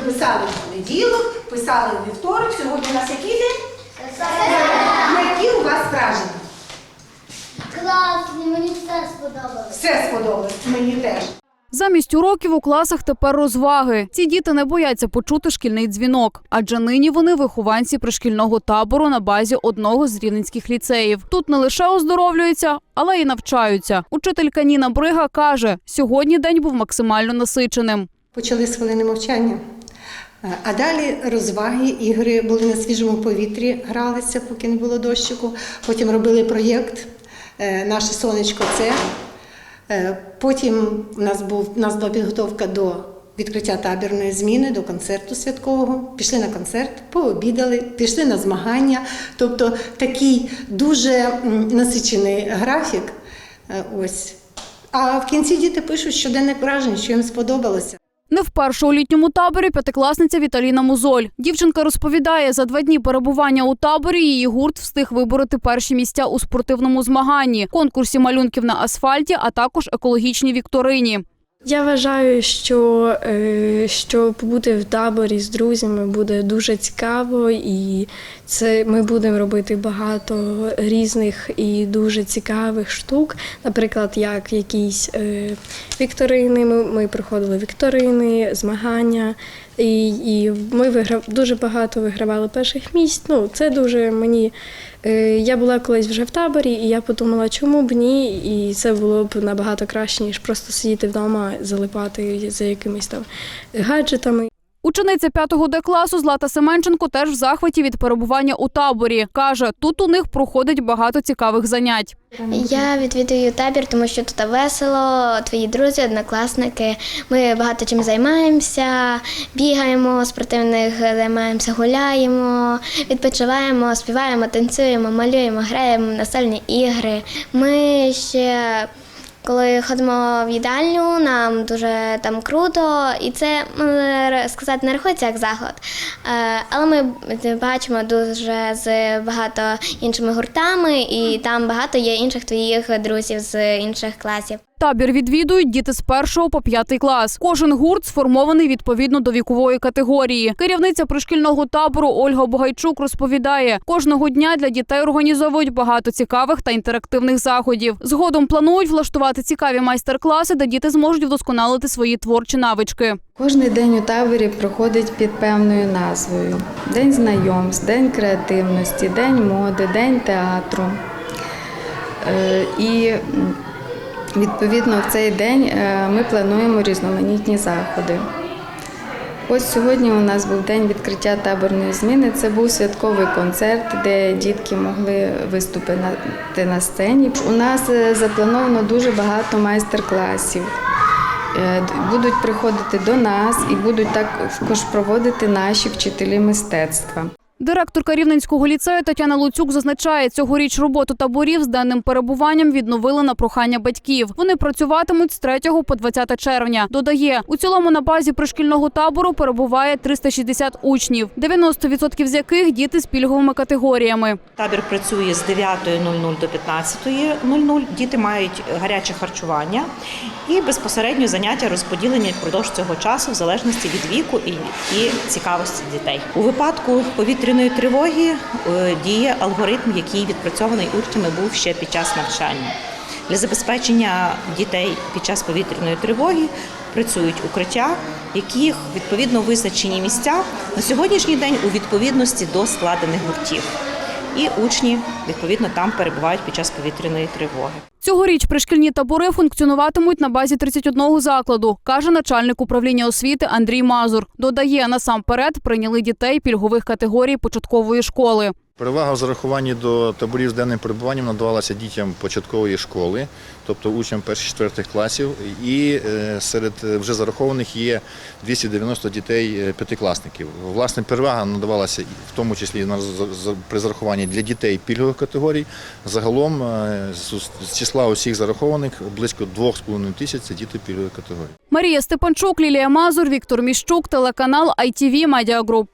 писали в понеділок, писали в вівторок. Сьогодні у нас який день? Які у вас враження? Класно, мені все сподобалось. Все сподобалось, мені теж. Замість уроків у класах тепер розваги. Ці діти не бояться почути шкільний дзвінок, адже нині вони вихованці пришкільного табору на базі одного з рівненських ліцеїв. Тут не лише оздоровлюються, але й навчаються. Учителька Ніна Брига каже, сьогодні день був максимально насиченим. Почали з хвилини мовчання. Е, А далі розваги, ігри були на свіжому повітрі, гралися, поки не було дощику. Потім робили проєкт е, Наше сонечко це. Е, Потім у нас, був, у нас була підготовка до відкриття табірної зміни, до концерту святкового. Пішли на концерт, пообідали, пішли на змагання. Тобто такий дуже насичений графік. Ось. А в кінці діти пишуть щоденник вражень, що їм сподобалося. Не вперше у літньому таборі п'ятикласниця Віталіна Музоль. Дівчинка розповідає, за два дні перебування у таборі її гурт встиг вибороти перші місця у спортивному змаганні, конкурсі малюнків на асфальті, а також екологічній вікторині. Я вважаю, що, е, що побути в таборі з друзями буде дуже цікаво, і це ми будемо робити багато різних і дуже цікавих штук. Наприклад, як якісь е, вікторини. Ми, ми проходили вікторини, змагання, і, і ми виграв дуже багато вигравали перших місць. Ну, це дуже мені. Е, Я була колись вже в таборі, і я подумала, чому б ні, і це було б набагато краще, ніж просто сидіти вдома, залипати за якимись там гаджетами. Учениця 5 Д класу Злата Семенченко теж в захваті від перебування у таборі. Каже, тут у них проходить багато цікавих занять. Я відвідую табір, тому що тут весело, твої друзі, однокласники. Ми багато чим займаємося, бігаємо, спортивних займаємося, гуляємо, відпочиваємо, співаємо, танцюємо, малюємо, граємо настольні ігри. Ми ще коли ходимо в їдальню, нам дуже там круто, і це сказати не рахується як заклад. Е, Але ми бачимо дуже з багато іншими гуртами, і там багато є інших твоїх друзів з інших класів. Табір відвідують діти з першого по п'ятий клас. Кожен гурт сформований відповідно до вікової категорії. Керівниця пришкільного табору Ольга Богайчук розповідає, кожного дня для дітей організовують багато цікавих та інтерактивних заходів. Згодом планують влаштувати цікаві майстер-класи, де діти зможуть вдосконалити свої творчі навички. Кожний день у таборі проходить під певною назвою: День знайомств, День креативності, День моди, День театру. Е, І відповідно в цей день е, ми плануємо різноманітні заходи. Ось сьогодні у нас був день відкриття таборної зміни. Це був святковий концерт, де дітки могли виступити на сцені. У нас е, заплановано дуже багато майстер-класів. Е, Будуть приходити до нас і будуть також проводити наші вчителі мистецтва. Директорка Рівненського ліцею Тетяна Луцюк зазначає, цьогоріч роботу таборів з денним перебуванням відновили на прохання батьків. Вони працюватимуть з 3 по 20 червня. Додає, у цілому на базі пришкільного табору перебуває 360 учнів, 90% з яких діти з пільговими категоріями. Табір працює з 9.00 до 15.00. Діти мають гаряче харчування і безпосередньо заняття розподілені впродовж цього часу в залежності від віку і, і цікавості дітей. У випадку повітряної тривоги е, діє алгоритм, який відпрацьований урчами був ще під час навчання. Для забезпечення дітей під час повітряної тривоги працюють укриття, яких відповідно визначені місця на сьогоднішній день у відповідності до складених гуртів. І учні відповідно там перебувають під час повітряної тривоги. Цьогоріч пришкільні табори функціонуватимуть на базі 31 закладу, каже начальник управління освіти Андрій Мазур. Додає, насамперед прийняли дітей пільгових категорій початкової школи. Перевага в зарахуванні до таборів з денним перебуванням надавалася дітям початкової школи, тобто учням перших-четвертих класів. І е, серед е, вже зарахованих є 290 дітей е, п'ятикласників. Власне, перевага надавалася в тому числі при зарахуванні для дітей пільгових категорій. Загалом з числа усіх зарахованих близько 2,5 тисяч це діти пільгових категорій. Марія Степанчук, Лілія Мазур, Віктор Міщук, телеканал ITV Group.